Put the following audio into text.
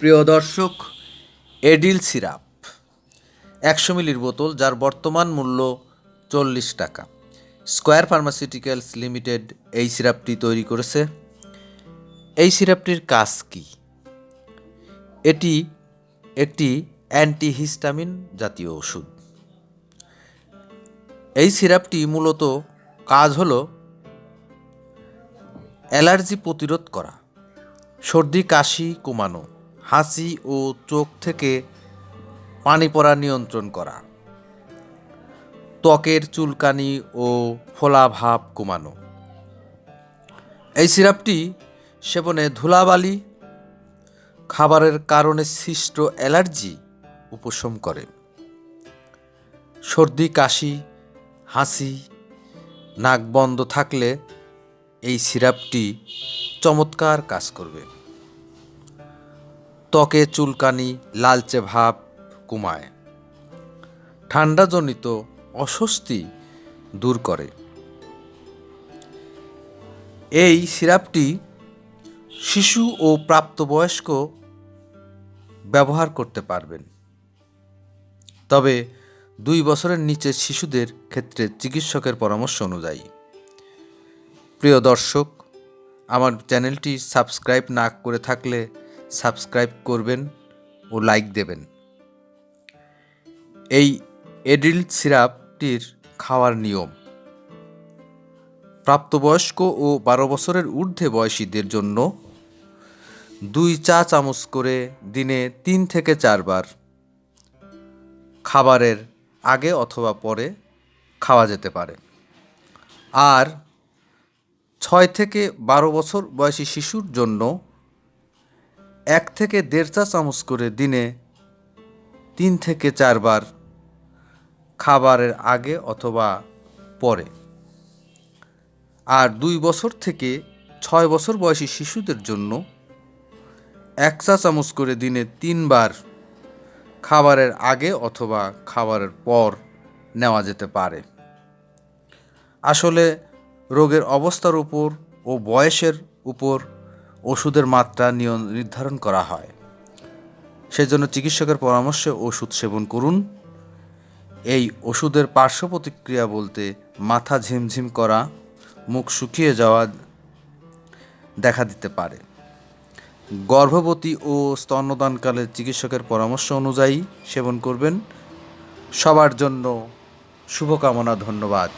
প্রিয় দর্শক, এডিল সিরাপ, একশো মিলির বোতল যার বর্তমান মূল্য চল্লিশ টাকা। স্কোয়ার ফার্মাসিউটিক্যালস লিমিটেড এই সিরাপটি তৈরি করেছে। এই সিরাপটির কাজ কী? এটি একটি অ্যান্টিহিস্টামিন জাতীয় ওষুধ। এই সিরাপটি মূলত কাজ হলো অ্যালার্জি প্রতিরোধ করা, সর্দি, কাশি, কমানো হাসি ও চোখ থেকে পানি পড়া নিয়ন্ত্রণ করা। ত্বকের চুলকানি ও ফোলাভাব কমানো। এই সিরাপটি সেবনে ধুলাবালি, খাবারের কারণে সৃষ্ট অ্যালার্জি উপশম করে। সর্দি, কাশি, হাসি, নাক বন্ধ থাকলে এই সিরাপটি চমৎকার কাজ করবে। ত্বকে চুলকানি, লালচে ভাব কমায়। ঠান্ডাজনিত অস্বস্তি দূর করে। এই সিরাপটি শিশু ও প্রাপ্তবয়স্ক ব্যবহার করতে পারবেন। তবে দুই বছরের নিচে শিশুদের ক্ষেত্রে চিকিৎসকের পরামর্শ অনুযায়ী। প্রিয় দর্শক, আমার চ্যানেলটি সাবস্ক্রাইব না করে থাকলে সাবস্ক্রাইব করবেন ও লাইক দেবেন। এই এডিল সিরাপটির খাওয়ার নিয়ম। প্রাপ্তবয়স্ক ও বারো বছরের ঊর্ধ্বে বয়সীদের জন্য দুই চা চামচ করে দিনে তিন থেকে চারবার খাবারের আগে অথবা পরে খাওয়া যেতে পারে। আর ছয় থেকে বারো বছর বয়সী শিশুর জন্য এক থেকে দেড় চা চামচ করে দিনে তিন থেকে চারবার খাবারের আগে অথবা পরে। আর দুই বছর থেকে ছয় বছর বয়সী শিশুদের জন্য এক চা চামচ করে দিনে তিনবার খাবারের আগে অথবা খাবারের পর নেওয়া যেতে পারে। আসলে রোগের অবস্থার উপর ও বয়সের উপর ওষুধের মাত্রা নির্ধারণ করা হয়। সেজন্য চিকিৎসকের পরামর্শে ওষুধ সেবন করুন। এই ওষুধের পার্শ্ব প্রতিক্রিয়া বলতে মাথা ঝিমঝিম করা, মুখ শুকিয়ে যাওয়া দেখা দিতে পারে। গর্ভবতী ও স্তন্যদানকালে চিকিৎসকের পরামর্শ অনুযায়ী সেবন করবেন। সবার জন্য শুভকামনা, ধন্যবাদ।